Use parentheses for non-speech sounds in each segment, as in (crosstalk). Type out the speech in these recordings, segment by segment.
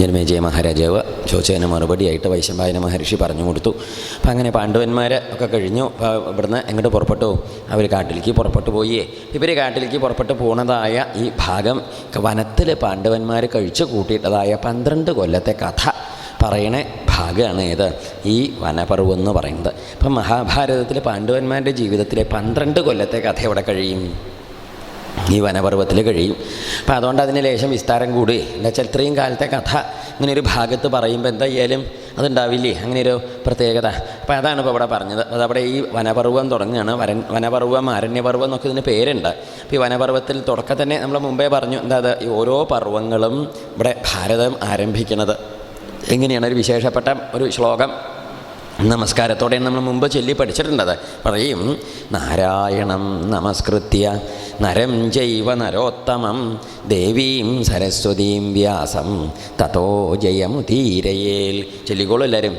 ജനമേജയ മഹാരാജാവ് ചോദിച്ചതിന് മറുപടിയായിട്ട് വൈശമ്പായന മഹർഷി പറഞ്ഞു കൊടുത്തു. അപ്പം അങ്ങനെ പാണ്ഡവന്മാർ ഒക്കെ കഴിഞ്ഞു. ഇവിടുന്ന് എങ്ങോട്ട് പുറപ്പെട്ടു? അവർ കാട്ടിലേക്ക് പുറപ്പെട്ടു പോയേ. ഇവർ കാട്ടിലേക്ക് പുറപ്പെട്ടു പോണതായ ഈ ഭാഗം വനത്തിൽ പാണ്ഡവന്മാർ കഴിച്ചു കൂട്ടിയിട്ടതായ പന്ത്രണ്ട് കൊല്ലത്തെ കഥ പറയണ ഭാഗമാണ് ഏത് ഈ വനപർവം എന്ന് പറയുന്നത്. അപ്പം മഹാഭാരതത്തിൽ പാണ്ഡവന്മാരുടെ ജീവിതത്തിലെ പന്ത്രണ്ട് കൊല്ലത്തെ കഥ എവിടെ കഴിയും? ഈ വനപർവത്തിൽ കഴിയും. അപ്പം അതുകൊണ്ട് അതിന് ലേശം വിസ്താരം കൂടി. എന്താ വെച്ചാൽ ഇത്രയും കാലത്തെ കഥ ഇങ്ങനെ ഒരു ഭാഗത്ത് പറയുമ്പോൾ എന്തായാലും അതുണ്ടാവില്ലേ? അങ്ങനെ ഒരു പ്രത്യേകത. അപ്പോൾ അതാണ് ഇപ്പോൾ ഇവിടെ പറഞ്ഞത്. അതവിടെ ഈ വനപർവം തുടങ്ങുകയാണ്. വരൻ വനപർവം അരണ്യപർവം എന്നൊക്കെ ഇതിന് പേരുണ്ട്. അപ്പോൾ ഈ വനപർവത്തിൽ തുടക്കം തന്നെ നമ്മൾ മുമ്പേ പറഞ്ഞു. എന്താ ഈ ഓരോ പർവങ്ങളും ഇവിടെ ഭാരതം ആരംഭിക്കുന്നത്. എങ്ങനെയാണ് ഒരു വിശേഷപ്പെട്ട ഒരു ശ്ലോകം. നമസ്കാരത്തോടെ നമ്മൾ മുമ്പ് ചൊല്ലി പഠിച്ചിട്ടുണ്ടത്. പറയും നാരായണം നമസ്കൃത്യ നരം ജൈവ നരോത്തമം ദേവീം സരസ്വതീം വ്യാസം തതോ ജയമുതീരയേൽ ചൊല്ലിക്കോളൂ എല്ലാവരും.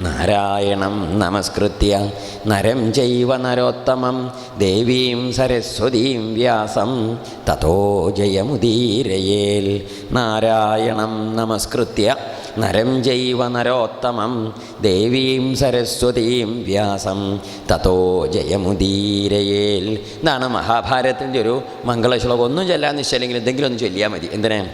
നാരായണം നമസ്കൃത്യ നരം ജൈവ നരോത്തമം ദേവീം സരസ്വതീം വ്യാസം തതോ ജയമുദീരയേൽ നാരായണം നമസ്കൃത്യ. നരം ജൈവ നരോത്തമം ദേവീം സരസ്വതീം വ്യാസം. തതോ ജയമുദീരയേൽ. ഇതാണ് മഹാഭാരതത്തിന്റെ ഒരു മംഗളശ്ലോകം. ഒന്നും ചൊല്ലാന്ന് വെച്ചില്ലെങ്കിൽ എന്തെങ്കിലും ഒന്ന് ചൊല്ലിയാൽ മതി. എന്തിനാ?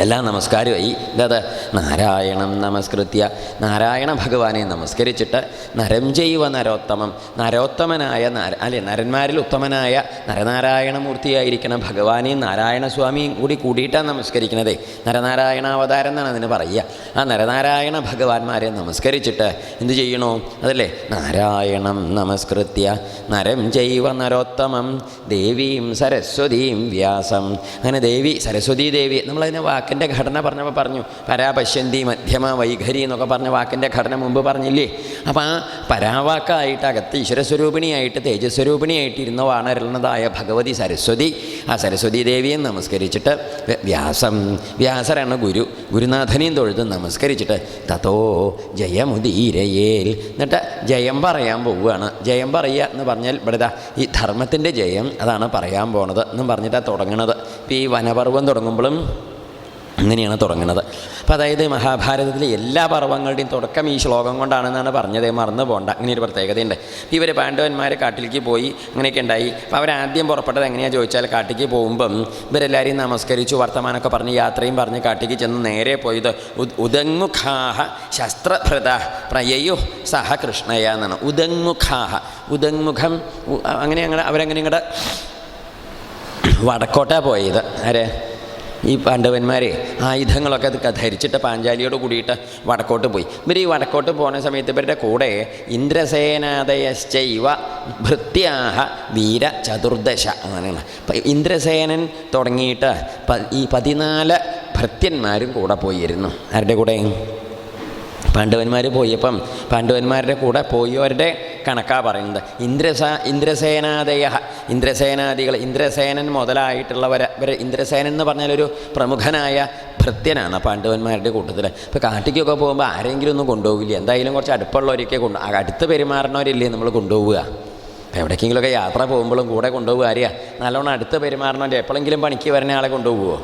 എല്ലാ നമസ്കാരമായി. അതായത് നാരായണം നമസ്കൃത്യ. നാരായണ ഭഗവാനെ നമസ്കരിച്ചിട്ട് നരം ജൈവ നരോത്തമം. നരോത്തമനായ നര അല്ലെ നരന്മാരിൽ ഉത്തമനായ നരനാരായണമൂർത്തിയായിരിക്കണം ഭഗവാനെയും നാരായണസ്വാമിയും കൂടി കൂടിയിട്ടാണ് നമസ്കരിക്കണതേ. നരനാരായണ അവതാരം എന്നാണ് അതിന് പറയുക. ആ നരനാരായണ ഭഗവാന്മാരെ നമസ്കരിച്ചിട്ട് എന്ത് ചെയ്യണോ? അതല്ലേ നാരായണം നമസ്കൃത്യ. നരം ജൈവ നരോത്തമം. ദേവീം സരസ്വതീം വ്യാസം. അങ്ങനെ ദേവി സരസ്വതീ ദേവി നമ്മളതിനെ വാക്കിന്റെ ഘടന പറഞ്ഞപ്പോൾ പറഞ്ഞു പരാപശ്യന്തി മധ്യമ വൈഖരി എന്നൊക്കെ പറഞ്ഞ വാക്കിന്റെ ഘടന മുമ്പ് പറഞ്ഞില്ലേ? അപ്പോൾ ആ പരാവാക്കായിട്ട് അകത്ത് ഈശ്വരസ്വരൂപിണിയായിട്ട് തേജസ്വരൂപിണിയായിട്ട് ഇരുന്നവാണ് വാണരുന്നതായ ഭഗവതി സരസ്വതി. ആ സരസ്വതി ദേവിയെ നമസ്കരിച്ചിട്ട് വ്യാസം വ്യാസരാണ് ഗുരു. ഗുരുനാഥനെയും തൊഴുത് നമസ്കരിച്ചിട്ട് തതോ ജയമുദീരയേൽ എന്നിട്ട് ജയം പറയാൻ പോവുകയാണ്. ജയം പറയുക എന്ന് പറഞ്ഞാൽ ഇവിടെ ഈ ധർമ്മത്തിന്റെ ജയം അതാണ് പറയാൻ പോണത് എന്നും പറഞ്ഞിട്ടാണ് തുടങ്ങണത്. ഇപ്പോൾ ഈ വനപർവം തുടങ്ങുമ്പോഴും അങ്ങനെയാണ് തുടങ്ങുന്നത്. അപ്പോൾ അതായത് മഹാഭാരതത്തിലെ എല്ലാ പർവങ്ങളുടെയും തുടക്കം ഈ ശ്ലോകം കൊണ്ടാണെന്നാണ് പറഞ്ഞത്. മറന്നു പോകണ്ട അങ്ങനെ ഒരു പ്രത്യേകതയുണ്ട് ഇവർ പാണ്ഡവന്മാർ കാട്ടിലേക്ക് പോയി അങ്ങനെയൊക്കെ ഉണ്ടായി. അപ്പോൾ അവരാദ്യം പുറപ്പെട്ടത് എങ്ങനെയാണ് ചോദിച്ചാൽ കാട്ടിലേക്ക് പോകുമ്പം ഇവരെല്ലാവരെയും നമസ്കരിച്ചു വർത്തമാനമൊക്കെ പറഞ്ഞ് യാത്രയും പറഞ്ഞ് കാട്ടിലേക്ക് ചെന്ന് നേരെ പോയത് ഉദ് ഉദങ്ങുഖാഹ ശസ്ത്രഭൃത പ്രയയു സഹ കൃഷ്ണയ എന്നാണ്. ഉദങ്ങുഖാഹ. ഉദങ്മുഖം ഉ- അങ്ങനെ അങ്ങനെ അവരങ്ങനെ ഇങ്ങോട്ട് വടക്കോട്ടാണ് പോയത്. ആരെ? ഈ പാണ്ഡവന്മാരെ ആയുധങ്ങളൊക്കെ അത് ധരിച്ചിട്ട് പാഞ്ചാലിയോട് കൂടിയിട്ട് വടക്കോട്ട് പോയി. ഇവർ ഈ വടക്കോട്ട് പോകുന്ന സമയത്ത് ഇവരുടെ കൂടെ ഇന്ദ്രസേനാദയശ്ചൈവ ഭൃത്യാഹ വീര ചതുർദശ അങ്ങനെയാണ് ഇന്ദ്രസേനൻ തുടങ്ങിയിട്ട് ഈ പതിനാല് ഭൃത്യന്മാരും കൂടെ പോയിരുന്നു. ആരുടെ കൂടെ? പാണ്ഡവന്മാർ പോയപ്പം പാണ്ഡവന്മാരുടെ കൂടെ പോയവരുടെ കണക്കാ പറയുന്നത്. ഇന്ദ്രസ ഇന്ദ്രസേനാദയ ഇന്ദ്രസേനാദികൾ ഇന്ദ്രസേനൻ മുതലായിട്ടുള്ളവർ ഇവർ ഇന്ദ്രസേനൻ എന്ന് പറഞ്ഞാൽ ഒരു പ്രമുഖനായ ഭൃത്യനാണ് പാണ്ഡവന്മാരുടെ കൂട്ടത്തിൽ ഇപ്പോൾ കാട്ടിക്കൊക്കെ പോകുമ്പോൾ ആരെങ്കിലും ഒന്നും കൊണ്ടുപോകില്ല. എന്തായാലും കുറച്ച് അടുപ്പുള്ളവരൊക്കെ കൊണ്ട് അടുത്ത് പെരുമാറുന്നവരില്ലേ നമ്മൾ കൊണ്ടുപോവുക? അപ്പോൾ എവിടേക്കെങ്കിലുമൊക്കെ യാത്ര പോകുമ്പോഴും കൂടെ കൊണ്ടുപോകുക ആരെയാ? നല്ലോണം അടുത്ത് പെരുമാറണവരെ എപ്പോഴെങ്കിലും പണിക്ക് വരുന്ന ആളെ കൊണ്ടുപോകുമോ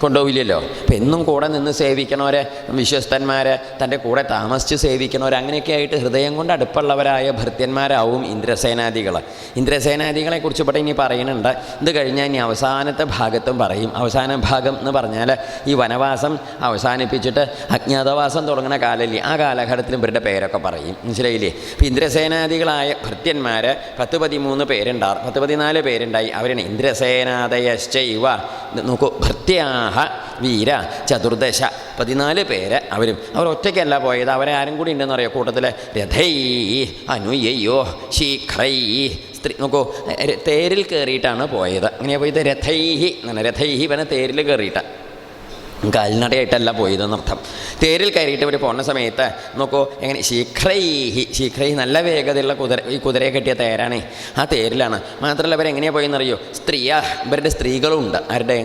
കൊണ്ടുപോവില്ലല്ലോ. അപ്പം എന്നും കൂടെ നിന്ന് സേവിക്കണവരെ വിശ്വസ്തന്മാരെ തന്റെ കൂടെ താമസിച്ച് സേവിക്കണവർ അങ്ങനെയൊക്കെ ആയിട്ട് ഹൃദയം കൊണ്ട് അടുപ്പുള്ളവരായ ഭൃത്യന്മാരാവും ഇന്ദ്രസേനാദികൾ. ഇന്ദ്രസേനാദികളെ കുറിച്ച് ഇവിടെ ഇനി പറയുന്നുണ്ട്. ഇത് കഴിഞ്ഞാൽ ഇനി അവസാനത്തെ ഭാഗത്തും പറയും. അവസാന ഭാഗം എന്ന് പറഞ്ഞാൽ ഈ വനവാസം അവസാനിപ്പിച്ചിട്ട് അജ്ഞാതവാസം തുടങ്ങുന്ന കാലല്ലേ ആ കാലഘട്ടത്തിൽ ഇവരുടെ പേരൊക്കെ പറയും. മനസ്സിലായില്ലേ? അപ്പം ഇന്ദ്രസേനാദികളായ ഭൃത്യന്മാർ പത്ത് പതിമൂന്ന് പേരുണ്ടാർ പത്ത് പതിനാല് പേരുണ്ടായി. അവരാണ് ഇന്ദ്രസേനാദയശ്ചൈവ നോക്കൂ ഇത് ഭൃത്യാഹ വീര ചതുർദശ പതിനാല് പേര് അവരും. അവർ ഒറ്റയ്ക്കല്ല പോയത്. അവരെ ആരും കൂടി ഉണ്ടെന്ന് അറിയാം? കൂട്ടത്തിൽ രഥൈ അനുയയ്യോ ശീഘ്രൈ സ്ത്രീ. നോക്കൂ തേരിൽ കയറിയിട്ടാണ് പോയത്. അങ്ങനെയാണ് പോയത്? രഥൈഹി എന്നാണ്. രഥൈഹി പിന്നെ തേരിൽ കയറിയിട്ട് കാൽനടയായിട്ടല്ല പോയതെന്നർത്ഥം തേരിൽ കയറിയിട്ട് ഇവർ പോകുന്ന സമയത്ത് നോക്കൂ എങ്ങനെ ശീഘ്രൈഹി ശീഘ്രൈഹി നല്ല വേഗതയുള്ള കുതിര ഈ കുതിരയെ കെട്ടിയ തേരാണേ. ആ തേരിലാണ്. മാത്രമല്ല അവരെങ്ങനെയാണ് പോയെന്നറിയോ? സ്ത്രീയ ഇവരുടെ സ്ത്രീകളുണ്ട്. ആരുടെ?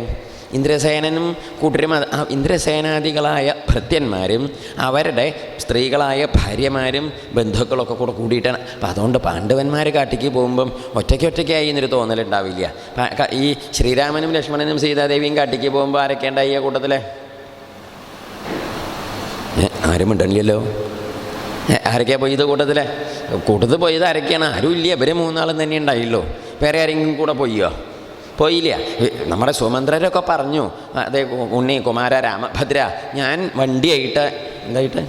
ഇന്ദ്രസേനനും കൂട്ടരും ഇന്ദ്രസേനാദികളായ ഭൃത്യന്മാരും അവരുടെ സ്ത്രീകളായ ഭാര്യമാരും ബന്ധുക്കളൊക്കെ കൂടെ കൂടിയിട്ടാണ്. അപ്പം അതുകൊണ്ട് പാണ്ഡവന്മാർ കാട്ടിക്ക് പോകുമ്പം ഒറ്റയ്ക്ക് ഒറ്റയ്ക്കായി എന്നൊരു തോന്നലുണ്ടാവില്ല. ഈ ശ്രീരാമനും ലക്ഷ്മണനും സീതാദേവിയും കാട്ടിക്ക് പോകുമ്പോൾ ആരൊക്കെ ഉണ്ടായി ആ കൂട്ടത്തിലെ? ആരും ഉണ്ടല്ലോ ആരൊക്കെയാണ് ആരൊക്കെയാ പോയത് കൂട്ടത്തിലെ? കൂട്ടത്തിൽ പോയത് ആരൊക്കെയാണ്? ആരും ഇല്ല ഇവർ മൂന്നാളും തന്നെ ഉണ്ടായില്ലോ. വേറെ ആരെങ്കിലും കൂടെ പോയോ? പോയില്ല. നമ്മുടെ സുമന്ത്രരൊക്കെ പറഞ്ഞു. അതെ ഉണ്ണി കുമാര രാമഭദ്ര ഞാൻ വണ്ടിയായിട്ട് എന്തായിട്ട്?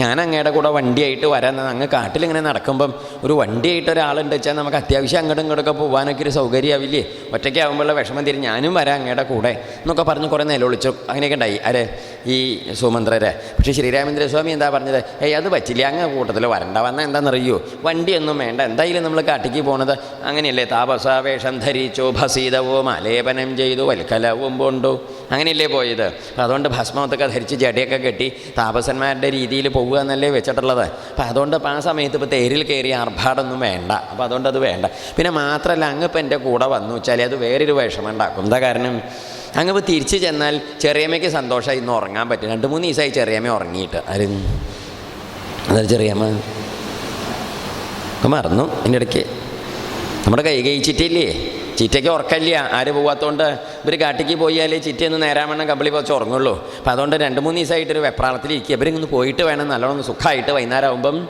ഞാൻ അങ്ങയുടെ കൂടെ വണ്ടിയായിട്ട് വരാൻ അങ്ങ് കാട്ടിലിങ്ങനെ നടക്കുമ്പം ഒരു വണ്ടിയായിട്ട് ഒരാളുണ്ട് വെച്ചാൽ നമുക്ക് അത്യാവശ്യം അങ്ങോട്ടും ഇങ്ങോട്ടൊക്കെ പോകാനൊക്കെ ഒരു സൗകര്യമാവില്ലേ? ഒറ്റയ്ക്കാവുമ്പോഴുള്ള വിഷമം തിരി. ഞാനും വരാം അങ്ങയുടെ കൂടെ എന്നൊക്കെ പറഞ്ഞ് കുറേ നിലവിളിച്ചു. അങ്ങനെയൊക്കെ ഉണ്ടായി. ആരെ? ഈ സുമന്ത്രരെ. പക്ഷേ ശ്രീരാമേന്ദ്ര സ്വാമി എന്താ പറഞ്ഞത്? ഏയ് അത് പറ്റില്ല അങ്ങ് കൂട്ടത്തിൽ വരണ്ട. വന്നാൽ എന്താണെന്നറിയോ വണ്ടിയൊന്നും വേണ്ട. എന്തായാലും നമ്മൾ കാട്ടിക്ക് പോണത് അങ്ങനെയല്ലേ? താപസാവേഷം ധരിച്ചു ഭസീതവും മലേപനം ചെയ്തു വൽക്കലവും പോണ്ടു. അങ്ങനെയല്ലേ പോയത്? അപ്പം അതുകൊണ്ട് ഭസ്മത്തൊക്കെ ധരിച്ച് ജടയൊക്കെ കെട്ടി താപസന്മാരുടെ രീതിയിൽ പോവുക എന്നല്ലേ വെച്ചിട്ടുള്ളത്. അപ്പം അതുകൊണ്ട് ആ സമയത്ത് ഇപ്പോൾ തേരിൽ കയറി ആർഭാടൊന്നും വേണ്ട. അപ്പോൾ അതുകൊണ്ട് അത് വേണ്ട. പിന്നെ മാത്രമല്ല അങ്ങ് ഇപ്പം എന്റെ കൂടെ വന്നു വെച്ചാൽ അത് വേറൊരു വിഷമം ഉണ്ടാക്കും. എന്താ കാരണം? അങ്ങ് തിരിച്ചു ചെന്നാൽ ചെറിയമ്മയ്ക്ക് സന്തോഷമായി ഇന്ന് ഉറങ്ങാൻ പറ്റും. രണ്ട് മൂന്ന് ദിവസമായി ചെറിയമ്മ ഉറങ്ങിയിട്ട്. ആരും? അതൊരു ചെറിയമ്മ? മറന്നു എന്റെ ഇടയ്ക്ക്. നമ്മുടെ കൈ കൈ ചിറ്റയില്ലേ ചിറ്റയ്ക്ക് ഉറക്കമില്ല. ആര് പോവാത്തതുകൊണ്ട് ഇവർ കാട്ടിക്ക് പോയാലേ ചിറ്റയൊന്ന് വേണം കമ്പിളി പോച്ച് ഉറങ്ങുള്ളൂ. അപ്പം അതുകൊണ്ട് രണ്ട് മൂന്ന് ദിവസമായിട്ട് ഒരു വെപ്രാളത്തിലിരിക്കുക. ഇവരിങ്ങനെ പോയിട്ട് വേണം നല്ലോണം സുഖമായിട്ട് വൈകുന്നേരം ആകുമ്പം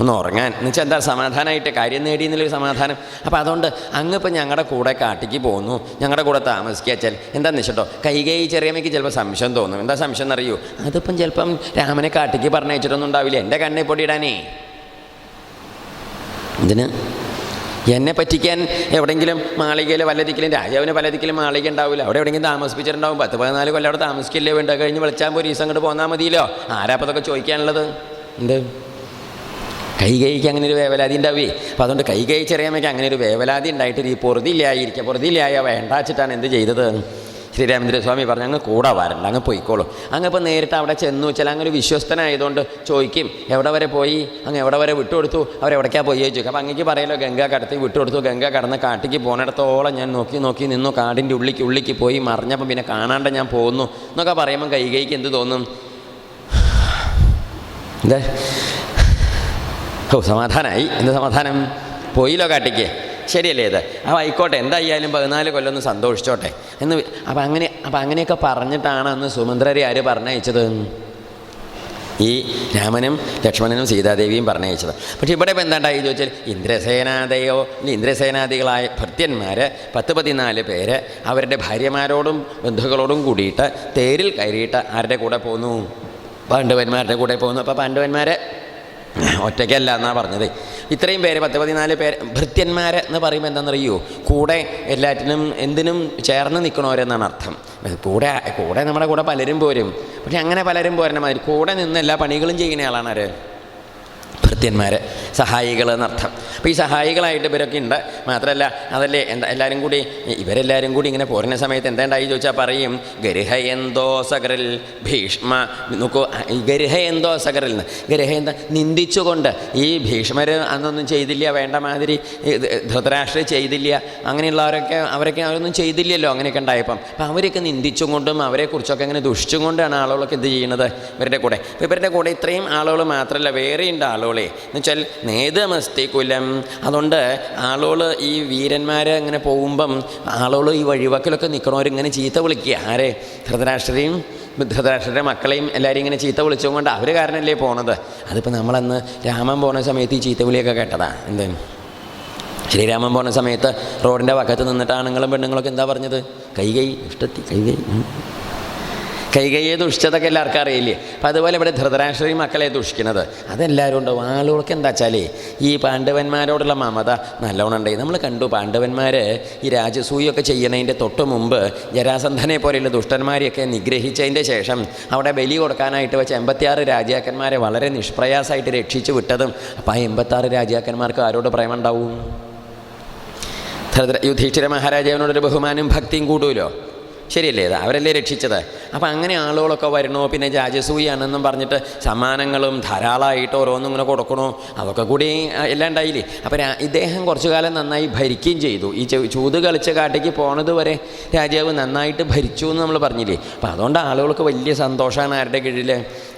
ഒന്ന് ഉറങ്ങാൻ. എന്നുവെച്ചാൽ എന്താ സമാധാനമായിട്ട് കാര്യം നേടി എന്നുള്ളൊരു സമാധാനം. അപ്പോൾ അതുകൊണ്ട് അങ്ങ് ഇപ്പം ഞങ്ങളുടെ കൂടെ കാട്ടിക്ക് പോകുന്നു ഞങ്ങളുടെ കൂടെ താമസിക്കുക വെച്ചാൽ എന്താണെന്ന് വെച്ചിട്ടോ? കൈകൈ ചെറിയമ്മയ്ക്ക് ചിലപ്പോൾ സംശയം തോന്നും. എന്താ സംശയം എന്നറിയൂ? അതിപ്പം ചിലപ്പം രാമനെ കാട്ടിക്ക് പറഞ്ഞയച്ചിട്ടൊന്നും ഉണ്ടാവില്ല. എന്റെ കണ്ണെ പൊടിയിടാനേ ഇതിന് എന്നെ പറ്റിക്കാൻ എവിടെയെങ്കിലും മാളികയിൽ വല്ലതിക്കലും രാജാവിന് വല്ലതിക്കലും മാളിക ഉണ്ടാവില്ല അവിടെ എവിടെയെങ്കിലും താമസിപ്പിച്ചിട്ടുണ്ടാവും. പത്ത് പതിനാല് കൊല്ലം അവിടെ താമസിക്കില്ലേ വേണ്ട? കഴിഞ്ഞ് വിളിച്ചാൽ ദിവസം അങ്ങോട്ട് പോന്നാൽ മതിയല്ലോ. ആരാപ്പതൊക്കെ ചോദിക്കാനുള്ളത്? എന്ത്? കൈ കൈക്ക് അങ്ങനെ ഒരു വേവലാതി ഉണ്ടാവേ. അപ്പോൾ അതുകൊണ്ട് കൈ കൈ ചെറിയമ്മയ്ക്ക് അങ്ങനെ ഒരു വേവലാതി ഉണ്ടായിട്ട് ഈ പൊറുതിയില്ലായിരിക്കുക പൊറുതിയില്ലായ വേണ്ടാച്ചിട്ടാണ് എന്ത് ചെയ്തത്? ശ്രീരാമേന്ദ്ര സ്വാമി പറഞ്ഞു അങ്ങ് കൂടെ വരണ്ട അങ്ങ് പോയിക്കോളൂ. അങ്ങ് ഇപ്പോൾ നേരിട്ട് അവിടെ ചെന്നു വെച്ചാൽ അങ്ങനെ ഒരു വിശ്വസ്തനായതുകൊണ്ട് ചോദിക്കും എവിടെ വരെ പോയി? അങ്ങ് എവിടെ വരെ വിട്ടുകൊടുത്തു? അവരെവിടേക്കാണ് പോയി? ചോദിക്കും. അപ്പോൾ അങ്ങേക്ക് പറയലോ ഗംഗ കടത്തി വിട്ടുകൊടുത്തു ഗംഗ കടന്ന് കാട്ടിക്ക് പോണിടത്തോളം ഞാൻ നോക്കി നോക്കി നിന്നു കാടിന്റെ ഉള്ളിക്ക് ഉള്ളിക്ക് പോയി മറിഞ്ഞപ്പം പിന്നെ കാണാണ്ട് ഞാൻ പോകുന്നു എന്നൊക്കെ പറയുമ്പം കൈകൈക്ക് എന്ത് തോന്നും? എന്താ ഓ സമാധാനമായി എന്ത് സമാധാനം? പോയില്ലോ കാട്ടിക്ക് ശരിയല്ലേ ഇത്? അപ്പം ആയിക്കോട്ടെ. എന്തായാലും പതിനാല് കൊല്ലം ഒന്ന് സന്തോഷിച്ചോട്ടെ. എന്ന് അപ്പം അങ്ങനെ അപ്പം അങ്ങനെയൊക്കെ പറഞ്ഞിട്ടാണ് അന്ന് സുമന്ത്രരെ ആര് പറഞ്ഞയച്ചത്? ഈ രാമനും ലക്ഷ്മണനും സീതാദേവിയും പറഞ്ഞയച്ചത്. പക്ഷേ ഇവിടെ ഇപ്പം എന്താണ്ടായി ചോദിച്ചാൽ ഇന്ദ്രസേനാദയോ ഇന്ദ്രസേനാദികളായ ഭൃത്യന്മാർ പത്ത് പതിനാല് പേര് അവരുടെ ഭാര്യമാരോടും ബന്ധുക്കളോടും കൂടിയിട്ട് തേരിൽ കയറിയിട്ട് ആരുടെ കൂടെ പോന്നു? പാണ്ഡവന്മാരുടെ കൂടെ പോകുന്നു അപ്പോൾ പാണ്ഡവന്മാർ (laughs) ഒറ്റയ്ക്കല്ല എന്നാണ് പറഞ്ഞത്. ഇത്രയും പേര് പത്ത് പതിനാല് പേര് ഭൃത്യന്മാർ എന്ന് പറയുമ്പോൾ എന്താണെന്നറിയോ കൂടെ എല്ലാറ്റിനും എന്തിനും ചേർന്ന് നിൽക്കണവരെന്നാണ് അർത്ഥം. കൂടെ കൂടെ നമ്മുടെ കൂടെ പലരും പോരും. പക്ഷെ അങ്ങനെ പലരും പോരുന്ന മാതിരി കൂടെ നിന്ന് എല്ലാ പണികളും ചെയ്യുന്ന ആളാണ് അവർ ഭൃത്യന്മാർ സഹായികൾ എന്നർത്ഥം. അപ്പോൾ ഈ സഹായികളായിട്ട് ഇവരൊക്കെ ഉണ്ട്. മാത്രമല്ല അതല്ലേ എന്താ എല്ലാവരും കൂടി ഇവരെല്ലാവരും കൂടി ഇങ്ങനെ പോരുന്ന സമയത്ത് എന്താണ്ടായി ചോദിച്ചാൽ പറയും ഗരിഹയന്തോ സകറിൽ ഭീഷ്മ നോക്കൂ ഗരിഹയന്തോ സകറിൽ നിന്ന് ഗരിഹ നിന്ദിച്ചുകൊണ്ട് ഈ ഭീഷ്മർ അന്നൊന്നും ചെയ്തില്ല വേണ്ട മാതിരി ധൃതരാഷ്ട്ര ചെയ്തില്ല അങ്ങനെയുള്ളവരൊക്കെ അവരൊക്കെ അവരൊന്നും ചെയ്തില്ലല്ലോ അങ്ങനെയൊക്കെ ഉണ്ടായപ്പം. അപ്പം അവരൊക്കെ നിന്ദിച്ചുകൊണ്ടും അവരെക്കുറിച്ചൊക്കെ ഇങ്ങനെ ദുഷിച്ചും കൊണ്ടാണ് ആളുകളൊക്കെ ഇത് ചെയ്യുന്നത് ഇവരുടെ കൂടെ. ഇവരുടെ കൂടെ ഇത്രയും ആളുകൾ മാത്രമല്ല വേറെയുണ്ട് ആളുകളെ. എന്ന് വെച്ചാൽ നേതമസ്തി കുലം അതുകൊണ്ട് ആളുകൾ ഈ വീരന്മാർ അങ്ങനെ പോകുമ്പം ആളുകൾ ഈ വഴിവക്കിലൊക്കെ നിൽക്കണവരിങ്ങനെ ചീത്ത വിളിക്കുക. ആരെ? ധൃതരാഷ്ട്രയും ധൃതരാഷ്ട്രയുടെ മക്കളെയും എല്ലാവരും ഇങ്ങനെ ചീത്ത വിളിച്ചുകൊണ്ട് അവർ കാരണമല്ലേ പോണത്? അതിപ്പോൾ നമ്മളന്ന് രാമൻ പോണ സമയത്ത് ഈ ചീത്ത വിളിയൊക്കെ കേട്ടതാ. എന്ത്? ശ്രീരാമൻ പോണ സമയത്ത് റോഡിന്റെ വക്കത്ത് നിന്നിട്ട് ആണുങ്ങളും പെണ്ണുങ്ങളൊക്കെ എന്താ പറഞ്ഞത്? കൈ ഇഷ്ടത്തി കൈ. കൈകൈയെ ദുഷിച്ചതൊക്കെ എല്ലാവർക്കും അറിയില്ലേ? അപ്പം അതുപോലെ ഇവിടെ ധൃതരാഷ്ട്രീയ മക്കളെ ദുഷിക്കുന്നത്. അതെല്ലാവരും ഉണ്ടാവും ആളുകൾക്ക് എന്താ വെച്ചാലേ ഈ പാണ്ഡവന്മാരോടുള്ള മമത നല്ലോണം ഉണ്ടായി നമ്മൾ കണ്ടു പാണ്ഡവന്മാർ ഈ രാജസൂയൊക്കെ ചെയ്യുന്നതിന്റെ തൊട്ട് മുമ്പ് ജരാസന്ധനെ പോലെയുള്ള ദുഷ്ടന്മാരെയൊക്കെ നിഗ്രഹിച്ചതിന്റെ ശേഷം അവിടെ ബലി കൊടുക്കാനായിട്ട് വെച്ച എൺപത്തിയാറ് രാജാക്കന്മാരെ വളരെ നിഷ്പ്രയാസമായിട്ട് രക്ഷിച്ചു വിട്ടതും അപ്പം ആ എൺപത്താറ് രാജാക്കന്മാർക്ക് ആരോട് പ്രേമുണ്ടാവും? യുധിഷ്ഠിര മഹാരാജാവിനോടൊരു ബഹുമാനം ഭക്തിയും കൂടുമല്ലോ? ശരിയല്ലേ? ഇത് അവരല്ലേ രക്ഷിച്ചത്? അപ്പം അങ്ങനെ ആളുകളൊക്കെ വരണോ പിന്നെ രാജസൂയാണെന്നും പറഞ്ഞിട്ട് സമ്മാനങ്ങളും ധാരാളമായിട്ട് ഓരോന്നും ഇങ്ങനെ കൊടുക്കണോ. അതൊക്കെ കൂടി എല്ലാം ഉണ്ടായില്ലേ? അപ്പോൾ ഇദ്ദേഹം കുറച്ചു കാലം നന്നായി ഭരിക്കുകയും ചെയ്തു. ഈ ചൂത് കളിച്ച കാട്ടിക്ക് പോണത് വരെ രാജാവ് നന്നായിട്ട് ഭരിച്ചു എന്ന് നമ്മൾ പറഞ്ഞില്ലേ? അപ്പോൾ അതുകൊണ്ട് ആളുകൾക്ക് വലിയ സന്തോഷമാണ് ആരുടെ കീഴിൽ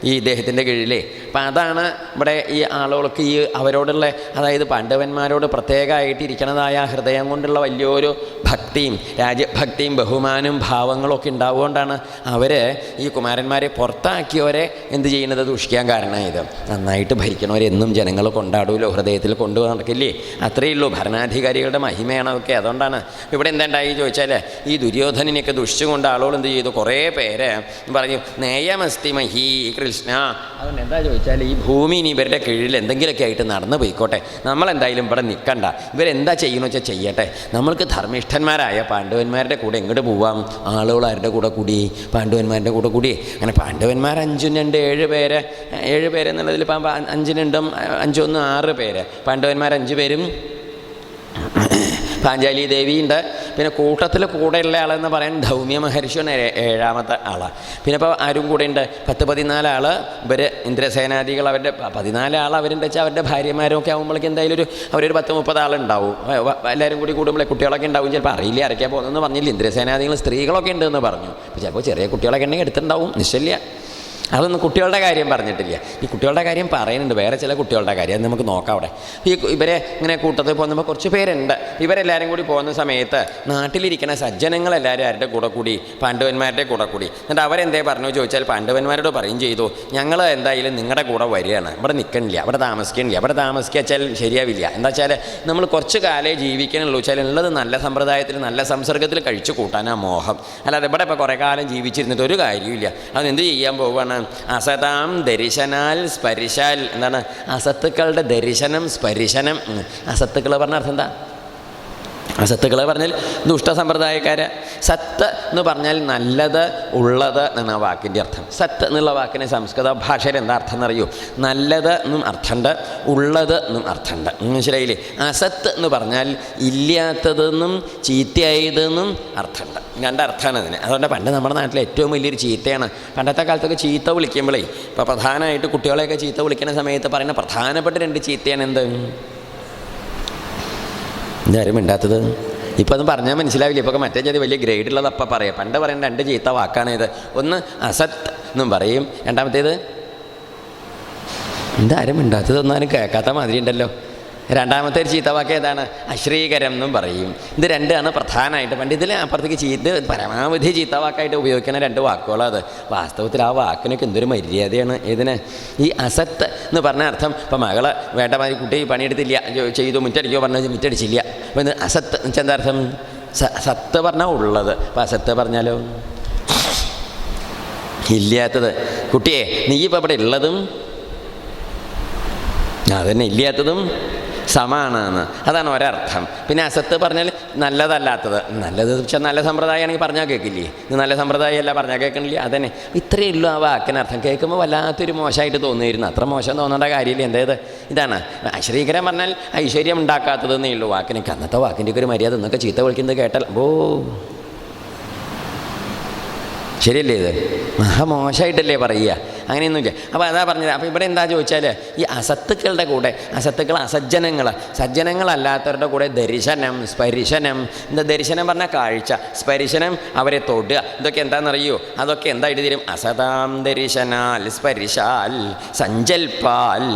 ഈ ഇദ്ദേഹത്തിന്റെ കീഴിലേ. അപ്പം അതാണ് ഇവിടെ ഈ ആളുകൾക്ക് ഈ അവരോടുള്ള അതായത് പാണ്ഡവന്മാരോട് പ്രത്യേകമായിട്ട് ഇരിക്കണതായ ആ ഹൃദയം കൊണ്ടുള്ള വലിയൊരു ഭക്തിയും രാജ്യഭക്തിയും ബഹുമാനവും ഭാവവും സ്വഭാവങ്ങളൊക്കെ ഉണ്ടാവുകൊണ്ടാണ് അവർ ഈ കുമാരന്മാരെ പുറത്താക്കിയവരെ എന്ത് ചെയ്യുന്നത് ദുഷിക്കാൻ കാരണമായത്. നന്നായിട്ട് ഭരിക്കണവരെന്നും ജനങ്ങൾ കൊണ്ടാടുമല്ലോ ഹൃദയത്തിൽ കൊണ്ടു നടക്കില്ലേ? അത്രയേ ഉള്ളൂ. ഭരണാധികാരികളുടെ മഹിമയാണ് അതൊക്കെ. അതുകൊണ്ടാണ് ഇവിടെ എന്തുണ്ടായി ചോദിച്ചാൽ ഈ ദുര്യോധനനെയൊക്കെ ദുഷിച്ചുകൊണ്ട് ആളുകൾ എന്ത് ചെയ്തു? കുറേ പേര് പറഞ്ഞു നേയമസ്തി മഹി കൃഷ്ണ. അതുകൊണ്ട് എന്താ ചോദിച്ചാൽ ഈ ഭൂമി ഇനി ഇവരുടെ കീഴിൽ എന്തെങ്കിലുമൊക്കെ ആയിട്ട് നടന്നു പോയിക്കോട്ടെ. നമ്മളെന്തായാലും ഇവിടെ നിൽക്കണ്ട. ഇവരെന്താ ചെയ്യണമെന്ന് വെച്ചാൽ ചെയ്യട്ടെ. നമ്മൾക്ക് ധർമ്മിഷ്ഠന്മാരായ പാണ്ഡവന്മാരുടെ കൂടെ എങ്ങോട്ട് പോവാം? ആളുകൾ ആരുടെ കൂടെ കൂടി? പാണ്ഡവന്മാരുടെ കൂടെ കൂടി. അങ്ങനെ പാണ്ഡവന്മാർ അഞ്ചും രണ്ട് ഏഴ് പേര് ഏഴ് പേര് എന്നുള്ളതിൽ ഇപ്പം രണ്ടും അഞ്ചൊന്നും ആറ് പേര്. പാണ്ഡവന്മാർ അഞ്ച് പേരും. പാഞ്ചാലി ദേവിയുണ്ട്. പിന്നെ കൂട്ടത്തിൽ കൂടെയുള്ള ആളെന്ന് പറയാൻ ധൗമ്യ മഹർഷിയാണ് ഏ- ഏഴാമത്തെ ആളാണ് പിന്നെ ഇപ്പോൾ ആരും കൂടെ ഉണ്ട്? പത്ത് പതിനാല് ആൾ ഇവർ ഇന്ദ്രസേനാദികൾ അവരുടെ പതിനാലാൾ പതിനാല് ആൾ വെച്ചാൽ അവരുടെ ഭാര്യമാരും ഒക്കെ ആകുമ്പോഴേക്കും എന്തായാലും ഒരു അവരൊരു പത്ത് മുപ്പത് ആളുണ്ടാവും. എല്ലാവരും കൂടി കൂടുമ്പോഴേ കുട്ടികളൊക്കെ ഉണ്ടാവും. ചിലപ്പോൾ അറിയില്ല അരയ്ക്കാൻ പോകുന്നതെന്ന് പറഞ്ഞില്ല. ഇന്ദ്രസേനാദികൾ സ്ത്രീകളൊക്കെ ഉണ്ടെന്ന് പറഞ്ഞു. ചിലപ്പോൾ ചെറിയ കുട്ടികളൊക്കെ ഉണ്ടെങ്കിൽ എടുത്തിട്ടുണ്ടാവും. നിശ്ചയില്ല. അതൊന്നും കുട്ടികളുടെ കാര്യം പറഞ്ഞിട്ടില്ല. ഈ കുട്ടികളുടെ കാര്യം പറയുന്നുണ്ട്. വേറെ ചില കുട്ടികളുടെ കാര്യം അത് നമുക്ക് നോക്കാം അവിടെ. ഈ ഇവരെ ഇങ്ങനെ കൂട്ടത്തിൽ പോകുമ്പോൾ കുറച്ച് പേരുണ്ട്. ഇവരെല്ലാവരും കൂടി പോകുന്ന സമയത്ത് നാട്ടിലിരിക്കുന്ന സജ്ജനങ്ങളെല്ലാവരും ആരുടെ കൂടെ കൂടി? പാണ്ഡവന്മാരുടെ കൂടെ കൂടി. എന്നിട്ട് അവരെന്തേ പറഞ്ഞു? ചോദിച്ചാൽ പാണ്ഡവന്മാരോട് പറയും ചെയ്തു ഞങ്ങൾ എന്തായാലും നിങ്ങളുടെ കൂടെ വരികയാണ്. ഇവിടെ നിൽക്കണില്ല ഇവിടെ താമസിക്കണില്ല. ഇവിടെ താമസിക്കാച്ചാൽ ശരിയാവില്ല. എന്താ വെച്ചാൽ നമ്മൾ കുറച്ച് കാലേ ജീവിക്കണുള്ളൂ. വെച്ചാൽ ഉള്ളത് നല്ല സമ്പ്രദായത്തിൽ നല്ല സംസർഗത്തിൽ കഴിച്ചു കൂട്ടാനാ മോഹം. അല്ലാതെ ഇവിടെ ഇപ്പോൾ കുറേ കാലം ജീവിച്ചിരുന്നിട്ട് ഒരു കാര്യമില്ല അത് എന്ത് ചെയ്യാൻ പോവുകയാണ് അസതാം. ദർശനാൽ സ്പരിശാൽ. എന്താണ്? അസത്തുക്കളുടെ ദർശനം സ്പരിശനം. അസത്തുക്കൾ പറഞ്ഞ അർത്ഥം എന്താ? അസത്തുക്കൾ പറഞ്ഞാൽ ദുഷ്ടസമ്പ്രദായക്കാര് സത്ത് എന്ന് പറഞ്ഞാൽ നല്ലത് ഉള്ളത് എന്ന വാക്കിന്റെ അർത്ഥം. സത്ത് എന്നുള്ള വാക്കിന് സംസ്കൃത ഭാഷയിൽ എന്താ അർത്ഥം എന്നറിയൂ? നല്ലത് എന്നും അർത്ഥമുണ്ട് ഉള്ളത് എന്നും അർത്ഥമുണ്ട്. മനസ്സിലായില്ലേ? അസത്ത് എന്ന് പറഞ്ഞാൽ ഇല്ലാത്തതെന്നും ചീത്തയായതെന്നും അർത്ഥമുണ്ട്. രണ്ടർത്ഥമാണ് അതിന്. അതുകൊണ്ട് പണ്ട് നമ്മുടെ നാട്ടിൽ ഏറ്റവും വലിയൊരു ചീത്തയാണ്. പണ്ടത്തെ കാലത്തൊക്കെ ചീത്ത വിളിക്കുമ്പോഴേ ഇപ്പോൾ പ്രധാനമായിട്ട് കുട്ടികളെയൊക്കെ ചീത്ത വിളിക്കുന്ന സമയത്ത് പറയുന്ന പ്രധാനപ്പെട്ട രണ്ട് ചീത്തയാണ് എന്ത്? ഇതാരും മിണ്ടാത്തത്. ഇപ്പോൾ അത് പറഞ്ഞാൽ മനസ്സിലാവില്ല. ഇപ്പോൾ മറ്റേ ചെയ്ത് വലിയ ഗ്രേഡുള്ളത് അപ്പം പറയാം. പണ്ട് പറയുന്ന രണ്ട് ചീത്ത വാക്കാണ് ഇത്. ഒന്ന് അസത്ത് എന്നും പറയും. രണ്ടാമത്തേത് എന്താരും മിണ്ടാത്തത്? ഒന്നാലും കേൾക്കാത്ത മാതിരി ഉണ്ടല്ലോ. രണ്ടാമത്തെ ഒരു ചീത്തവാക്ക് ഏതാണ്? അശ്രീകരം എന്നും പറയും. ഇത് രണ്ടാണ് പ്രധാനമായിട്ട്. പണ്ട് ഇതിൽ അപ്പുറത്തേക്ക് ചീത്ത പരമാവധി ചീത്തവാക്കായിട്ട് ഉപയോഗിക്കുന്ന രണ്ട് വാക്കുകളത് വാസ്തവത്തിൽ ആ വാക്കിനൊക്കെ എന്തൊരു മര്യാദയാണ്? ഇതിന് ഈ അസത്ത് എന്ന് പറഞ്ഞ അർത്ഥം ഇപ്പം മകളെ വേണ്ട മാതിരി കുട്ടി പണിയെടുത്തില്ല ചെയ്തു മുറ്റടിക്കോ പറഞ്ഞാൽ മുറ്റടിച്ചില്ല. അപ്പം ഇത് അസത്ത് എന്ന് വെച്ചാൽ എന്താ അർത്ഥം? സ- സത്ത് പറഞ്ഞാൽ ഉള്ളത്. അപ്പം അസത്ത് പറഞ്ഞാലോ? ഇല്ലാത്തത്. കുട്ടിയെ നീ ഇപ്പം ഇവിടെ ഉള്ളതും അതന്നെ ഇല്ലാത്തതും സമാണെന്ന് അതാണ് ഒരർത്ഥം. പിന്നെ അസത്ത് പറഞ്ഞാൽ നല്ലതല്ലാത്തത്. നല്ലത് വെച്ചാൽ നല്ല സമ്പ്രദായമാണെങ്കിൽ പറഞ്ഞാൽ കേൾക്കില്ലേ ഇത് നല്ല സമ്പ്രദായമല്ല പറഞ്ഞാൽ കേൾക്കണില്ലേ അതന്നെ. ഇത്രയേ ഉള്ളൂ ആ വാക്കിനർത്ഥം കേൾക്കുമ്പോൾ വല്ലാത്തൊരു മോശമായിട്ട് തോന്നിയിരുന്നു. അത്ര മോശം തോന്നേണ്ട കാര്യമില്ല. എന്തേത് ഇതാണ്. അശ്രീകരം പറഞ്ഞാൽ ഐശ്വര്യം ഉണ്ടാക്കാത്തതെന്നേ ഉള്ളൂ വാക്കിനൊക്കെ. അന്നത്തെ വാക്കിന്റെ ഒരു മര്യാദ. എന്നൊക്കെ ചീത്ത വിളിക്കുന്നത് കേട്ടാൽ ഓ ശരിയല്ലേ ഇത്? മഹാമോശമായിട്ടല്ലേ പറയുക? അങ്ങനെയൊന്നുമില്ല അപ്പോൾ അതാ പറഞ്ഞത്. അപ്പോൾ ഇവിടെ എന്താ ചോദിച്ചാൽ ഈ അസത്തുക്കളുടെ കൂടെ അസത്തുക്കൾ അസജ്ജനങ്ങൾ സജ്ജനങ്ങളല്ലാത്തവരുടെ കൂടെ ദർശനം സ്പരിശനം. എന്താ ദർശനം പറഞ്ഞാൽ കാഴ്ച. സ്പരിശനം അവരെ തൊടുക. ഇതൊക്കെ എന്താണെന്നറിയോ അതൊക്കെ എന്തായിട്ട് തരും? അസതാം ദർശനാൽ സ്പരിശാൽ സഞ്ചൽപ്പാൽ.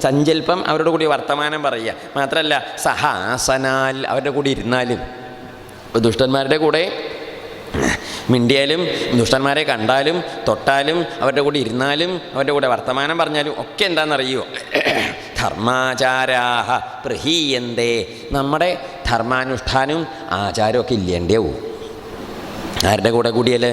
സഞ്ചൽപ്പം അവരുടെ കൂടി വർത്തമാനം പറയുക. മാത്രമല്ല സഹാസനാൽ അവരുടെ കൂടി ഇരുന്നാലും. ദുഷ്ടന്മാരുടെ കൂടെ മിണ്ടിയാലും ദുഷ്ടന്മാരെ കണ്ടാലും തൊട്ടാലും അവരുടെ കൂടെ ഇരുന്നാലും അവരുടെ കൂടെ വർത്തമാനം പറഞ്ഞാലും ഒക്കെ എന്താണെന്നറിയോ ധർമാചാരാഹ പ്രഹീയന്തേ. നമ്മുടെ ധർമാനുഷ്ഠാനവും ആചാരമൊക്കെ ഇല്ലേണ്ടിയാവും ആരുടെ കൂടെ കൂടിയല്ലേ